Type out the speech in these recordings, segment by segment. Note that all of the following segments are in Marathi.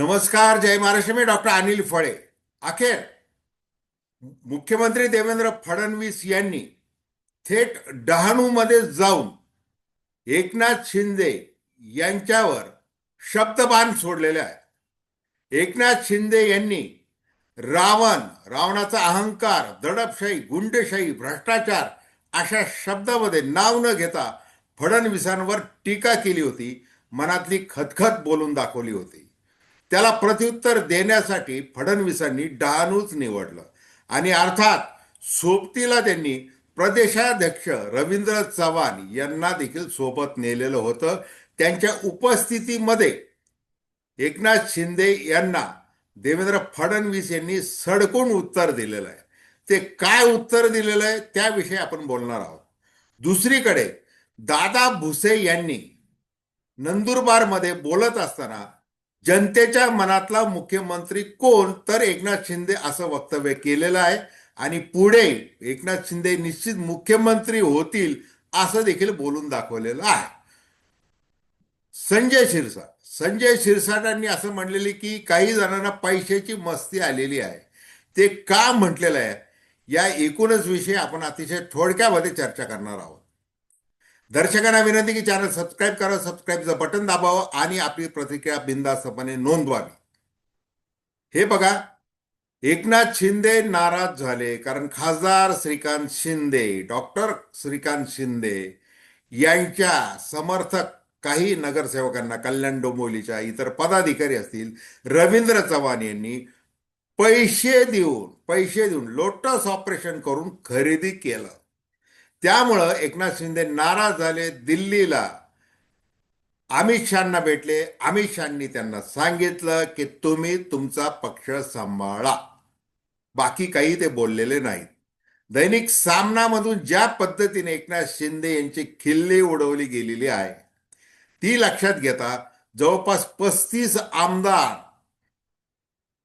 नमस्कार जय महाराष्ट्र मी डॉक्टर अनिल फळे. अखेर मुख्यमंत्री देवेंद्र फडणवीस यांनी थेट डहाणूमध्ये जाऊन एकनाथ शिंदे यांच्यावर शब्दबाण सोडलेले आहे. एकनाथ शिंदे यांनी रावण रावणाचा अहंकार दडपशाही गुंडशाही भ्रष्टाचार अशा शब्दामध्ये नाव न घेता फडणवीसांवर टीका केली होती. मनातली खतखत बोलून दाखवली होती. त्याला प्रत्युत्तर देण्यासाठी फडणवीसांनी डहाणूच निवडलं. आणि अर्थात सोबतीला त्यांनी प्रदेशाध्यक्ष रवींद्र चव्हाण यांना देखील सोबत नेलेलं होतं. त्यांच्या उपस्थितीमध्ये एकनाथ शिंदे यांना देवेंद्र फडणवीस यांनी सडकून उत्तर दिलेलं आहे. ते काय उत्तर दिलेलं आहे त्याविषयी आपण बोलणार आहोत. दुसरीकडे दादा भुसे यांनी नंदुरबारमध्ये बोलत असताना जनतेच्या मनातला मुख्यमंत्री कोण? तर एकनाथ शिंदे असं वक्तव्य केलेलं आहे. आणि पुढे एकनाथ शिंदे निश्चित मुख्यमंत्री होतील असं देखील बोलून दाखवलेलं आहे. संजय शिरसाट. संजय शिरसाटांनी असं म्हणलेले की काही जणांना पैशाची मस्ती आलेली आहे. ते का म्हटलेलं आहे? या एकूणच विषयी आपण अतिशय थोडक्यामध्ये चर्चा करणार आहोत. दर्शकांना विनंती की चॅनल सबस्क्राईब करा सबस्क्राईबचं बटन दाबावं आणि आपली प्रतिक्रिया बिंदास्तपणे नोंदवावी. हे बघा एकनाथ शिंदे नाराज झाले कारण खासदार श्रीकांत शिंदे डॉक्टर श्रीकांत शिंदे यांच्या समर्थक काही नगरसेवकांना कल्याण डोंबिवलीच्या इतर पदाधिकारी असतील रवींद्र चव्हाण यांनी पैसे देऊन पैसे देऊन लोटस ऑपरेशन करून खरेदी केलं. त्यामुळं एकनाथ शिंदे नाराज झाले दिल्लीला. अमित शहाना भेटले. अमित शहानी त्यांना सांगितलं की तुम्ही तुमचा पक्ष सांभाळा. बाकी काही ते बोललेले नाहीत. दैनिक सामनामधून ज्या पद्धतीने एकनाथ शिंदे यांची खिल्ली उडवली गेलेली आहे ती लक्षात घेता जवळपास पस्तीस आमदार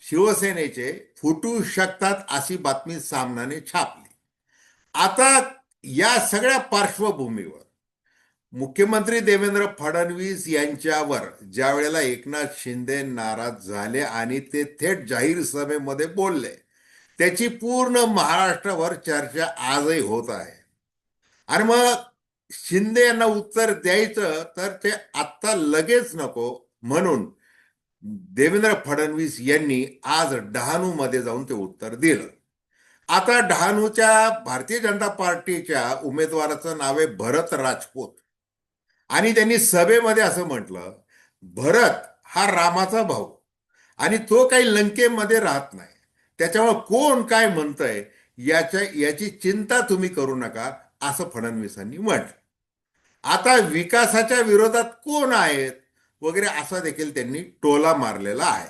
शिवसेनेचे फुटू शकतात अशी बातमी सामनाने छापली. आता या सगळ्या पार्श्वभूमीवर मुख्यमंत्री देवेंद्र फडणवीस यांच्यावर ज्या वेळेला एकनाथ शिंदे नाराज झाले आणि ते थेट जाहीर सभेमध्ये बोलले त्याची पूर्ण महाराष्ट्रावर चर्चा आजही होत आहे. आणि मग शिंदे यांना उत्तर द्यायचं तर ते आत्ता लगेच नको म्हणून देवेंद्र फडणवीस यांनी आज डहाणूमध्ये जाऊन ते उत्तर दिलं. आता डहाणूच्या भारतीय जनता पार्टीच्या उमेदवाराचं नाव आहे भरत राजपूत. आणि त्यांनी सभेमध्ये असं म्हटलं भरत हा रामाचा भाऊ आणि तो काही लंकेमध्ये राहत नाही. त्याच्यामुळे कोण काय म्हणतंय याच्या याची चिंता तुम्ही करू नका असं फडणवीसांनी म्हटलं. आता विकासाच्या विरोधात कोण आहेत? वगैरे असा देखील त्यांनी टोला मारलेला आहे.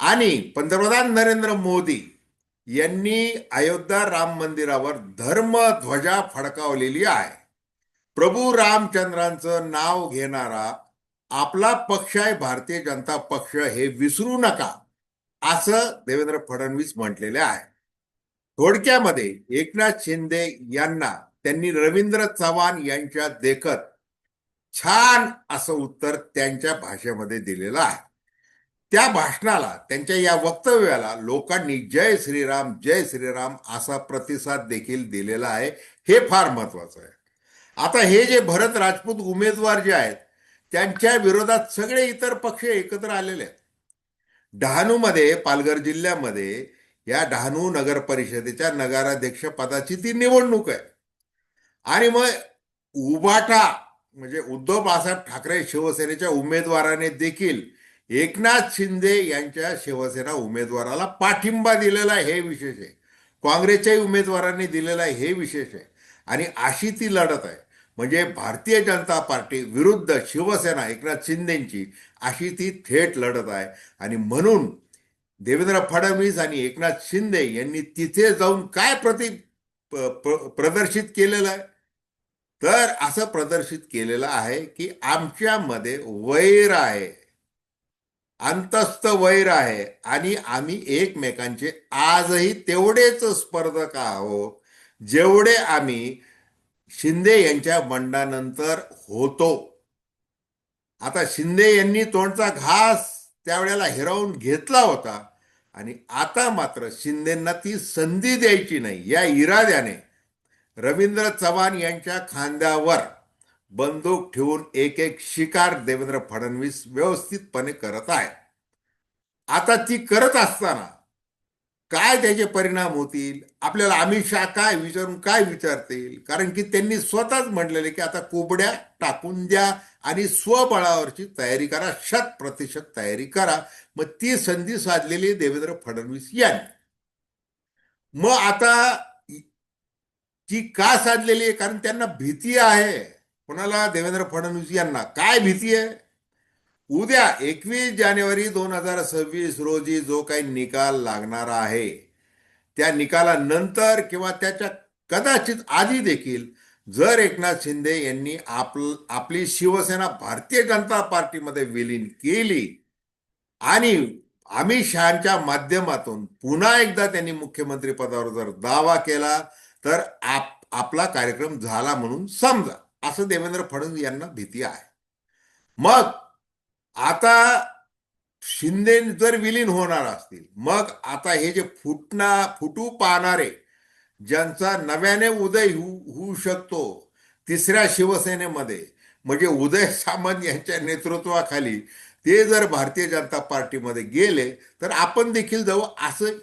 आणि पंतप्रधान नरेंद्र मोदी यांनी अयोध्या राम मंदिरावर धर्मध्वजा फडकावलेली आहे. प्रभू रामचंद्रांचं नाव घेणारा आपला पक्ष आहे भारतीय जनता पक्ष हे विसरू नका असं देवेंद्र फडणवीस म्हटलेले आहे. थोडक्यामध्ये एकनाथ शिंदे यांना त्यांनी रवींद्र चव्हाण यांच्या देखत छान असं उत्तर त्यांच्या भाषेमध्ये दिलेलं आहे. त्या भाषणाला त्यांच्या या वक्तव्याला लोकांनी जय श्रीराम जय श्रीराम असा प्रतिसाद देखील दिलेला आहे. हे फार महत्वाचं आहे. आता हे जे भरत राजपूत उमेदवार जे आहेत त्यांच्या विरोधात सगळे इतर पक्ष एकत्र आलेले आहेत. डहाणूमध्ये पालघर जिल्ह्यामध्ये या डहाणू नगर परिषदेच्या नगराध्यक्ष पदाची ती निवडणूक आहे. आणि मग उभाटा म्हणजे उद्धव बाळासाहेब ठाकरे शिवसेनेच्या उमेदवाराने देखील एकनाथ शिंदे यांच्या शिवसेना उमेदवाराला पाठिंबा दिलेला आहे हे विशेष आहे. काँग्रेसच्याही उमेदवारांनी दिलेला आहे हे विशेष आहे. आणि अशी ती लढत आहे. म्हणजे भारतीय जनता पार्टी विरुद्ध शिवसेना एकनाथ शिंदेची अशी ती थेट लढत आहे. आणि म्हणून देवेंद्र फडणवीस आणि एकनाथ शिंदे यांनी तिथे जाऊन काय प्रति प्रदर्शित केलेलं आहे? तर असं प्रदर्शित केलेलं आहे की आमच्यामध्ये वैर आहे. अंतस्थ वैर आहे आणि आम्ही एकमेकांचे आजही तेवढेच स्पर्धक आहोत जेवढे आम्ही शिंदे यांच्या बंडानंतर होतो. आता शिंदे यांनी तोंडचा घास त्यावेळेला हिरावून घेतला होता आणि आता मात्र शिंदेंना ती संधी द्यायची नाही. या इराद्याने रवींद्र चव्हाण यांच्या खांद्यावर बंदूक ठेवून एक एक शिकार देवेंद्र फडणवीस व्यवस्थितपणे करत आहे आता ती करत असताना काय त्याचे परिणाम होतील? आपल्याला अमित शहा काय विचारून काय विचारतील? कारण की त्यांनी स्वतःच म्हटलेले की आता कोबड्या टाकून द्या आणि स्वबळावरची तयारी करा शत प्रतिशत तयारी करा. मग ती संधी साधलेली देवेंद्र फडणवीस यांनी. मग आता ती का साधलेली आहे? कारण त्यांना भीती आहे. कोणाला? देवेंद्र फडणवीस यांना. काय भीती आहे? उद्या एकवीस जानेवारी दोन हजार सव्वीस रोजी जो काही निकाल लागणार आहे त्या निकालानंतर किंवा त्याच्या कदाचित आधी देखील जर एकनाथ शिंदे यांनी आपल आपली शिवसेना भारतीय जनता पार्टीमध्ये विलीन केली आणि अमित शहाच्या माध्यमातून पुन्हा एकदा त्यांनी मुख्यमंत्री पदावर जर दावा केला तर आप आपला कार्यक्रम झाला म्हणून समजा. असं देवेंद्र फडणवीस यांना भीती आहे. मग आता शिंदे जर विलीन होणार असतील मग आता हे जे फुटना फुटू पाहणारे ज्यांचा नव्याने उदय होऊ होऊ शकतो तिसऱ्या शिवसेनेमध्ये म्हणजे उदय सामंत यांच्या नेतृत्वाखाली ते जर भारतीय जनता पार्टीमध्ये गेले तर आपण देखील जाऊ असं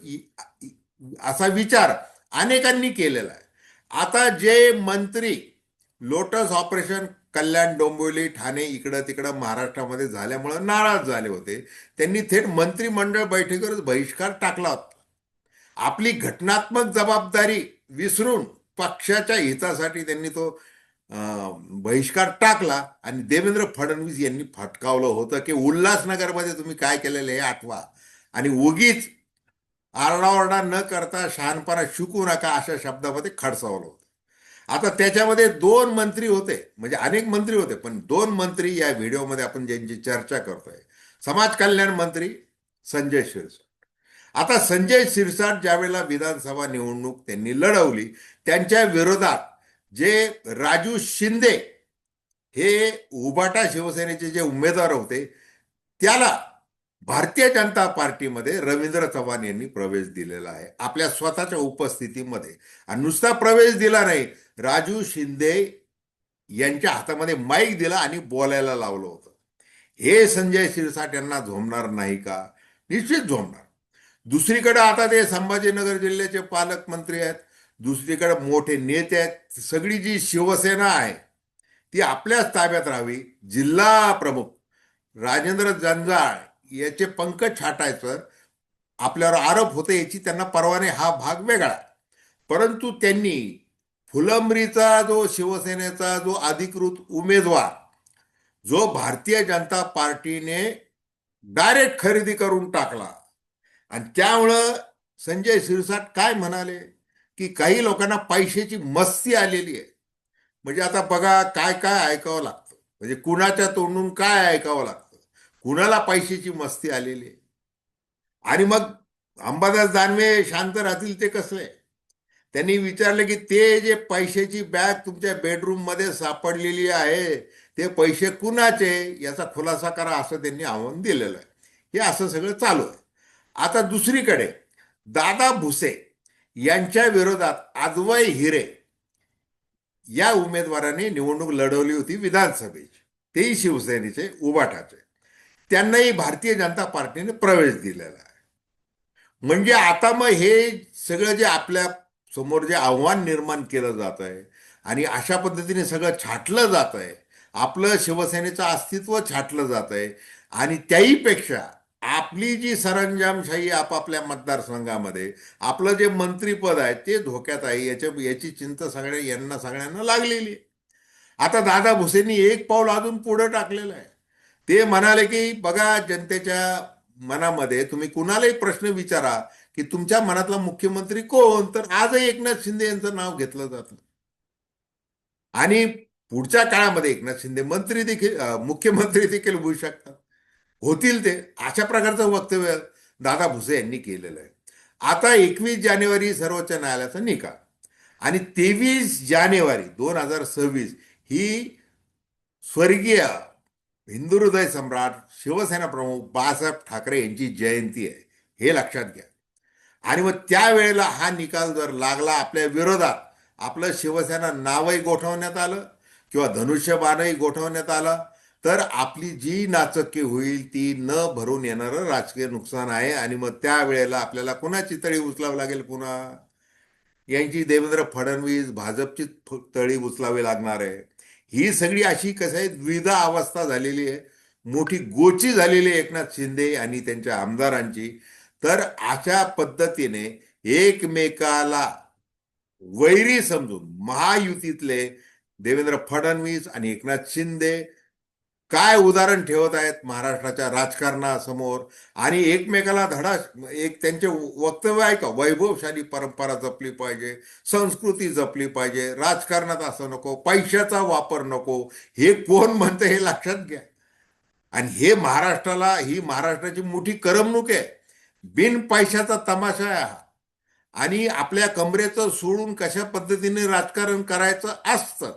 असा विचार अनेकांनी केलेला आहे. आता जे मंत्री लोटस ऑपरेशन कल्याण डोंबिवली ठाणे इकडं तिकडं महाराष्ट्रामध्ये झाल्यामुळं नाराज झाले होते. त्यांनी थेट मंत्रिमंडळ बैठकीवरच बहिष्कार टाकला होता. आपली घटनात्मक जबाबदारी विसरून पक्षाच्या हितासाठी त्यांनी तो अं, बहिष्कार टाकला आणि देवेंद्र फडणवीस यांनी फटकावलं होतं की उल्हासनगरमध्ये तुम्ही काय केलेलं हे आठवा. आणि उगीच आरडाओरडा न करता शहाणपणा शिकू नका अशा शब्दामध्ये खडसावलं होतं. आता त्याच्यामध्ये दोन मंत्री होते. म्हणजे अनेक मंत्री होते पण दोन मंत्री या व्हिडिओमध्ये आपण ज्यांची चर्चा करतोय. समाज कल्याण मंत्री संजय शिरसाट. आता संजय शिरसाट ज्यावेळेला विधानसभा निवडणूक त्यांनी लढवली त्यांच्या विरोधात जे राजू शिंदे हे उबाटा शिवसेनेचे जे उमेदवार होते त्याला भारतीय जनता पार्टीमध्ये रवींद्र चव्हाण यांनी प्रवेश दिलेला आहे. आपल्या स्वतःच्या उपस्थितीमध्ये. आणि नुसता प्रवेश दिला नाही राजू शिंदे यांच्या हातामध्ये माईक दिला आणि बोलायला लावलं होतं. हे संजय शिरसाट यांना झोमणार नाही का? निश्चित झोमणार. दुसरीकडे आता ते संभाजीनगर जिल्ह्याचे पालकमंत्री आहेत. दुसरीकडे मोठे नेते आहेत. सगळी जी शिवसेना आहे ती आपल्याच ताब्यात राहावी. जिल्हा प्रमुख राजेंद्र जंजाळ याचे पंकज छाटायचं आपल्यावर आरोप होते याची त्यांना परवाने हा भाग वेगळा परंतु त्यांनी फुलंब्रीचा जो शिवसेनेचा जो अधिकृत उमेदवार जो भारतीय जनता पार्टीने डायरेक्ट खरेदी करून टाकला. आणि त्यामुळं संजय शिरसाट काय म्हणाले? की काही लोकांना पैशाची मस्ती आलेली आहे. म्हणजे आता बघा काय काय ऐकावं लागतं. म्हणजे कुणाच्या तोंडून काय ऐकावं लागतं? कुणाला पैशाची मस्ती आलेली आहे? आणि मग अंबादास दानवे शांत राहतील ते कसले? आहे त्यांनी विचारलं की ते जे पैशाची बॅग तुमच्या बेडरूममध्ये सापडलेली आहे ते पैसे कुणाचे? याचा खुलासा करा असं त्यांनी आव्हान दिलेलं आहे. हे असं सगळं चालू आहे. आता दुसरीकडे दादा भुसे यांच्या विरोधात आजवय हिरे या उमेदवाराने निवडणूक लढवली होती विधानसभेची. तेही शिवसेनेचे उबाटाचे. त्यांनाही भारतीय जनता पार्टीने प्रवेश दिलेला आहे. म्हणजे आता मग हे सगळं जे आपल्या समोर जे आव्हान निर्माण केलं जात आहे आणि अशा पद्धतीने सगळं छाटलं जात आहे आपलं शिवसेनेचं अस्तित्व छाटलं जात आहे आणि त्याहीपेक्षा आपली जी सरंजामशाही आपापल्या मतदारसंघामध्ये आपलं जे मंत्रीपद आहे ते धोक्यात आहे याच्या याची चिंता सगळ्या यांना सगळ्यांना लागलेली आहे. आता दादा भुसेंनी एक पाऊल अजून पुढं टाकलेलं आहे. ते म्हणाले की बघा जनतेच्या मनामध्ये तुम्ही कुणालाही प्रश्न विचारा की तुमच्या मनातला मुख्यमंत्री कोण? तर आजही एकनाथ शिंदे यांचं नाव घेतलं जातं. आणि पुढच्या काळामध्ये एकनाथ शिंदे मंत्री देखील मुख्यमंत्री देखील होऊ शकतात. होतील ते. अशा प्रकारचं वक्तव्य दादा भुसे यांनी केलेलं आहे. आता एकवीस जानेवारी सर्वोच्च न्यायालयाचा निकाल. आणि तेवीस जानेवारी दोन हजार सव्वीस ही स्वर्गीय हिंदू हृदय सम्राट शिवसेना प्रमुख बाळासाहेब ठाकरे यांची जयंती आहे. हे लक्षात घ्या. आणि मग त्यावेळेला हा निकाल जर लागला आपल्या विरोधात आपलं शिवसेना नावही गोठवण्यात आलं किंवा धनुष्यबाणही गोठवण्यात आलं तर आपली जी नाचक्की होईल ती न भरून येणारं राजकीय नुकसान आहे आणि मग त्यावेळेला आपल्याला कुणाची तळी उचलावी लागेल पुन्हा? यांची देवेंद्र फडणवीस भाजपची तळी उचलावी लागणार आहे. ही सगळी अशी कसं आहे द्विधा अवस्था झालेली आहे. मोठी गोची झालेली आहे एकनाथ शिंदे आणि त्यांच्या आमदारांची. तर अशा पद्धतीने एकमेकाला वैरी समजून महायुतीतले देवेंद्र फडणवीस आणि एकनाथ शिंदे काय उदाहरण ठेवत आहेत महाराष्ट्राच्या राजकारणासमोर? आणि एकमेकाला धडा एक त्यांचे वक्तव्य आहे का? वैभवशाली परंपरा जपली पाहिजे संस्कृती जपली पाहिजे राजकारणात असं नको पैशाचा वापर नको हे कोण म्हणतं हे लक्षात घ्या. आणि हे महाराष्ट्राला ही महाराष्ट्राची मोठी करमणूक आहे. बिन पैशाचा तमाशा आहे हा. आणि आपल्या कमरेचं सोडून कशा पद्धतीने राजकारण करायचं असतं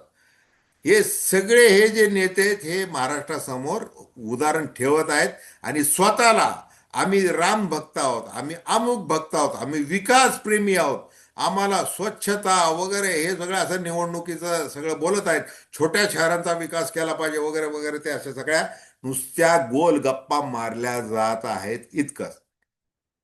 हे सगळे हे जे नेते आहेत हे महाराष्ट्रासमोर उदाहरण ठेवत आहेत. आणि स्वतःला आम्ही राम भक्त आहोत आम्ही अमुक भक्त आहोत आम्ही विकास प्रेमी आहोत. आम्हाला स्वच्छता वगैरे हे सगळं असं निवडणुकीचं सगळं बोलत आहेत. छोट्या शहरांचा विकास केला पाहिजे वगैरे वगैरे ते अशा सगळ्या नुसत्या गोल गप्पा मारल्या जात आहेत इतकंच.